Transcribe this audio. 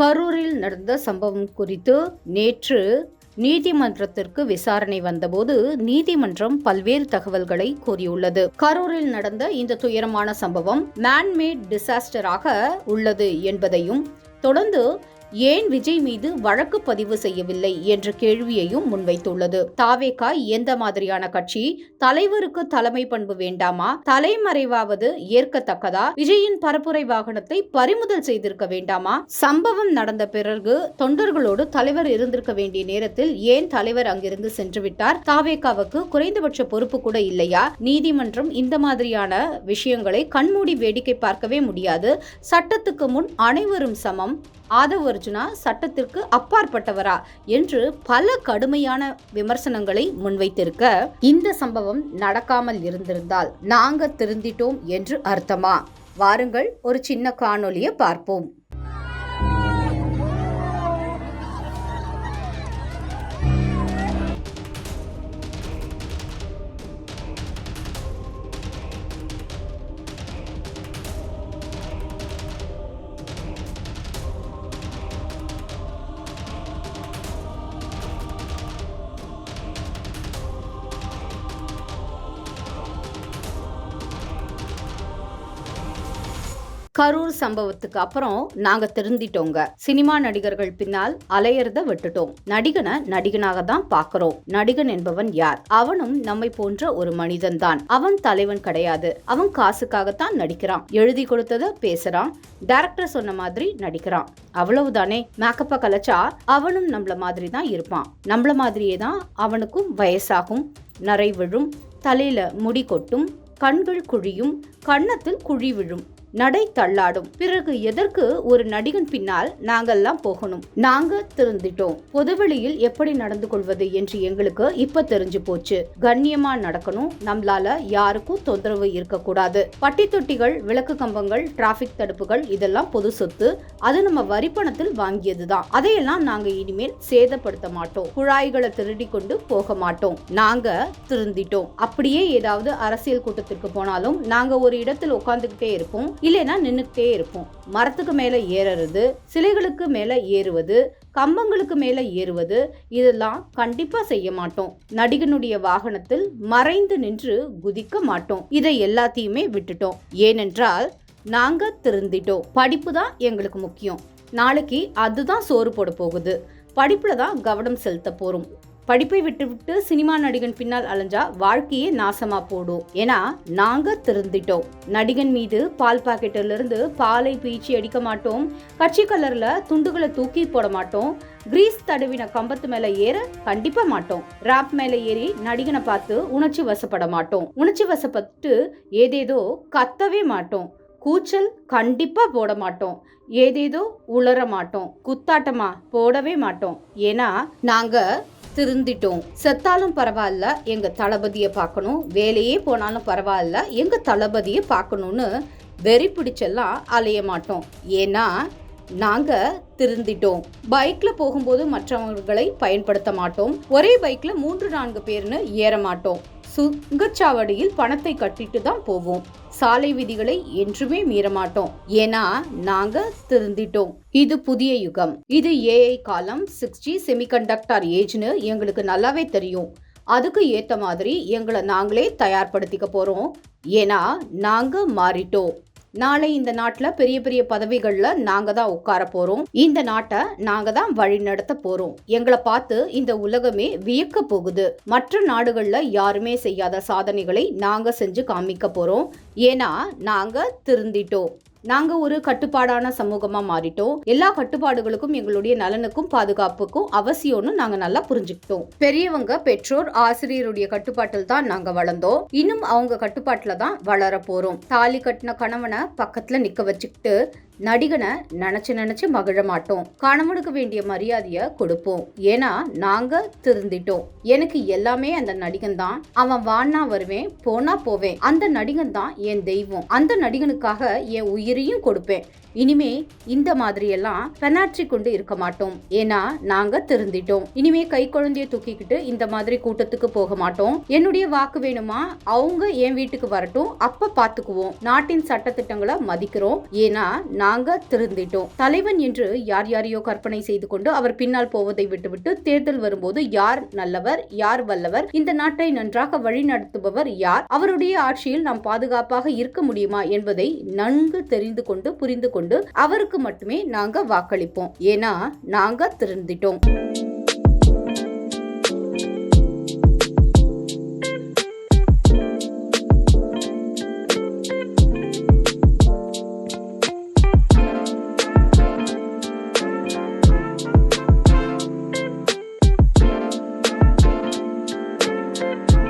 கரூரில் நடந்த சம்பவம் குறித்து நேற்று நீதிமன்றத்திற்கு விசாரணை வந்தபோது நீதிமன்றம் பல்வேறு தகவல்களை கூறியுள்ளது. கரூரில் நடந்த இந்த துயரமான சம்பவம் மேன்மேட் டிசாஸ்டராக உள்ளது என்பதையும் தொடர்ந்து ஏன் விஜய் மீது வழக்கு பதிவு செய்யவில்லை என்ற கேள்வியையும் முன்வைத்துள்ளது. தாவேகா எந்த மாதிரியான கட்சி? தலைவருக்கு தலைமை பண்பு வேண்டாமா? தலைமறைவாவது ஏற்கத்தக்கதா? விஜயின் பரப்புரை வாகனத்தை பறிமுதல் செய்திருக்க வேண்டாமா? சம்பவம் நடந்த பிறகு தொண்டர்களோடு தலைவர் இருந்திருக்க வேண்டிய நேரத்தில் ஏன் தலைவர் அங்கிருந்து சென்று விட்டார் தாவேகாவுக்கு குறைந்தபட்ச பொறுப்பு கூட இல்லையா? நீதிமன்றம் இந்த மாதிரியான விஷயங்களை கண்மூடி வேடிக்கை பார்க்கவே முடியாது. சட்டத்துக்கு முன் அனைவரும் சமம். ஆதவர் அர்ஜுனா சட்டத்திற்கு அப்பாற்பட்டவரா என்று பல கடுமையான விமர்சனங்களை முன்வைத்திருக்க இந்த சம்பவம் நடக்காமல் இருந்திருந்தால் நாங்க திருந்திட்டோம் என்று அர்த்தமா? வாருங்கள் ஒரு சின்ன காணொலியை பார்ப்போம். கரூர் சம்பவத்துக்கு அப்புறம் நாங்க திருந்திட்டோங்க. சினிமா நடிகர்கள் பின்னால் அலையறத விட்டுட்டோம். நடிகனை நடிகனாக தான் பாக்குறோம் நடிகன் என்பவன் யார்? அவனும் நம்மை போன்ற ஒரு மனிதன் தான் அவன் தலைவன் கிடையாது. அவன் காசுக்காகத்தான் நடிக்கிறான். எழுதி கொடுத்தத பேசுறான். டைரக்டர் சொன்ன மாதிரி நடிக்கிறான். அவ்வளவுதானே? மேக்கப்ப கலைச்சா அவனும் நம்மள மாதிரி தான் இருப்பான். நம்மள மாதிரியே தான் அவனுக்கும் வயசாகும். நரை விழும். தலையில முடி கொட்டும். கண்கள் குழியும். கன்னத்தில் குழி விழும். நடை தள்ளாடும். பிறகு எதற்கு ஒரு நடிகன் பின்னால் நாங்கெல்லாம் போகணும்? நாங்க திருந்திட்டோம். பொதுவெளியில் எப்படி நடந்து கொள்வது என்று எங்களுக்கு இப்ப தெரிஞ்சு போச்சு. கண்ணியமா நடக்கணும். நம்மளால யாருக்கும் தொந்தரவு இருக்கக்கூடாது. பட்டி தொட்டிகள் விளக்கு கம்பங்கள் டிராபிக் தடுப்புகள் இதெல்லாம் பொது சொத்து. அது நம்ம வரிப்பணத்தில் வாங்கியதுதான். அதையெல்லாம் நாங்க இனிமேல் சேதப்படுத்த மாட்டோம். குழாய்களை திருடி கொண்டு போக மாட்டோம். நாங்க திருந்திட்டோம். அப்படியே ஏதாவது அரசியல் கூட்டத்திற்கு போனாலும் நாங்க ஒரு இடத்தில் உட்கார்ந்துகிட்டே இருப்போம். இல்லைன்னா நின்றுக்கிட்டே இருப்போம். மரத்துக்கு மேலே ஏறுறது சிலைகளுக்கு மேலே ஏறுவது கம்பங்களுக்கு மேலே ஏறுவது இதெல்லாம் கண்டிப்பாக செய்ய மாட்டோம். நடிகனுடைய வாகனத்தில் மறைந்து நின்று குதிக்க மாட்டோம். இதை எல்லாத்தையுமே விட்டுட்டோம். ஏனென்றால் நாங்கள் திருந்திட்டோம். படிப்பு தான் எங்களுக்கு முக்கியம். நாளைக்கு அதுதான் சோறு போட போகுது. படிப்பில் தான் கவனம் செலுத்த போகிறோம் படிப்பை விட்டுவிட்டு சினிமா நடிகன் பின்னால் அலைஞ்சா வாழ்க்கையே நாசமா போடும். ஏன்னா நாங்க திருந்திட்டோம். நடிகன் மீது பால் பாக்கெட்டில இருந்து பாலை பீச்சி அடிக்க மாட்டோம். கட்சி கலர்ல துண்டுகளை தூக்கி போட மாட்டோம். கிரீஸ் தடவின கம்பத்து மேல ஏற கண்டிப்பா மாட்டோம். ராப் மேல ஏறி நடிகனை பார்த்து உணர்ச்சி வசப்பட மாட்டோம். உணர்ச்சி வசப்பட்டு ஏதேதோ கத்தவே மாட்டோம். கூச்சல் கண்டிப்பா போட மாட்டோம். ஏதேதோ உளர மாட்டோம். குத்தாட்டமா போடவே மாட்டோம். ஏன்னா நாங்க திருந்திட்டோம். செத்தாலும் பரவாயில்ல எங்க தளபதியை பார்க்கணும். வேலையே போனாலும் பரவாயில்ல எங்க தளபதியை பார்க்கணும்னு வெறி பிடிச்செல்லாம் அலைய மாட்டோம். ஏன்னா நாங்க திருந்திட்டோம். பைக்ல போகும்போது மற்றவர்களை பயன்படுத்த மாட்டோம். ஒரே பைக்ல மூன்று நான்கு பேர்னு ஏற மாட்டோம். சுங்கச்சாவடியில் பணத்தை கட்டிட்டு தான் போவோம். சாலை விதிகளை என்றுமே மீற மாட்டோம் ஏன்னா நாங்க திருந்திட்டோம். இது புதிய யுகம். இது ஏஐ காலம் சிக்ஸ் ஜி செமிகண்டக்டர் ஏஜ்னு எங்களுக்கு நல்லாவே தெரியும். அதுக்கு ஏத்த மாதிரி எங்களை நாங்களே தயார்படுத்திக்க போறோம். ஏன்னா நாங்க மாறிட்டோம். நாளை இந்த நாட்டில் பெரிய பெரிய பதவிகளில் நாங்கள் தான் உட்கார போகிறோம் இந்த நாட்டை நாங்கள் தான் வழிநடத்த போகிறோம் எங்களை பார்த்து இந்த உலகமே வியக்க போகுது. மற்ற நாடுகளில் யாருமே செய்யாத சாதனைகளை நாங்கள் செஞ்சு காமிக்க போகிறோம் ஏன்னா நாங்கள் திருந்திட்டோம். நாங்க ஒரு கட்டுப்பாடான சமூகமா மாறிட்டோம். எல்லா கட்டுப்பாடுகளுக்கும் எங்களுடைய நலனுக்கும் பாதுகாப்புக்கும் அவசியம்னு நாங்க நல்லா புரிஞ்சுக்கிட்டோம். பெரியவங்க பெற்றோர் ஆசிரியருடைய கட்டுப்பாட்டில் தான் நாங்க வளர்ந்தோம். இன்னும் அவங்க கட்டுப்பாட்டுல தான் வளர போறோம் தாலி கட்டின கணவனை பக்கத்துல நிக்க வச்சுக்கிட்டு நடிகனை நினைச்சு நினைச்சு மகிழ மாட்டோம். கணவனுக்கு வேண்டிய மரியாதைய கொடுப்போம். ஏன்னா நாங்க திருந்திட்டோம். எனக்கு எல்லாமே அந்த நடிகன் தான். அவன் வானா வருவேன் போனா போவேன். அந்த நடிகன் தான் என் தெய்வம். அந்த நடிகனுக்காக என் உயிரையும் கொடுப்பேன். இனிமே இந்த மாதிரி எல்லாம் பெனாற்றி கொண்டு இருக்க மாட்டோம். ஏன்னா நாங்க திருந்திட்டோம். இனிமே கை குழந்தைய தூக்கிக்கிட்டு இந்த மாதிரி கூட்டத்துக்கு போக மாட்டோம். என்னுடைய வாக்கு வேணுமா? அவங்க என் வீட்டுக்கு வரட்டும். அப்ப பாத்துக்குவோம். நாட்டின் சட்டத்திட்டங்களை மதிக்கிறோம். ஏன்னா நாங்க திருந்திட்டோம். தலைவன் என்று யார் யாரையோ கற்பனை செய்து கொண்டு அவர் பின்னால் போவதை விட்டுவிட்டு தேர்தல் வரும்போது யார் நல்லவர் யார் வல்லவர் இந்த நாட்டை நன்றாக வழிநடத்துபவர் யார் அவருடைய ஆட்சியில் நாம் பாதுகாப்பாக இருக்க முடியுமா என்பதை நன்கு தெரிந்து கொண்டு புரிந்து கொண்டு அவருக்கு மட்டுமே நாங்க வாக்களிப்போம். ஏன்னா நாங்க திருந்திட்டோம்.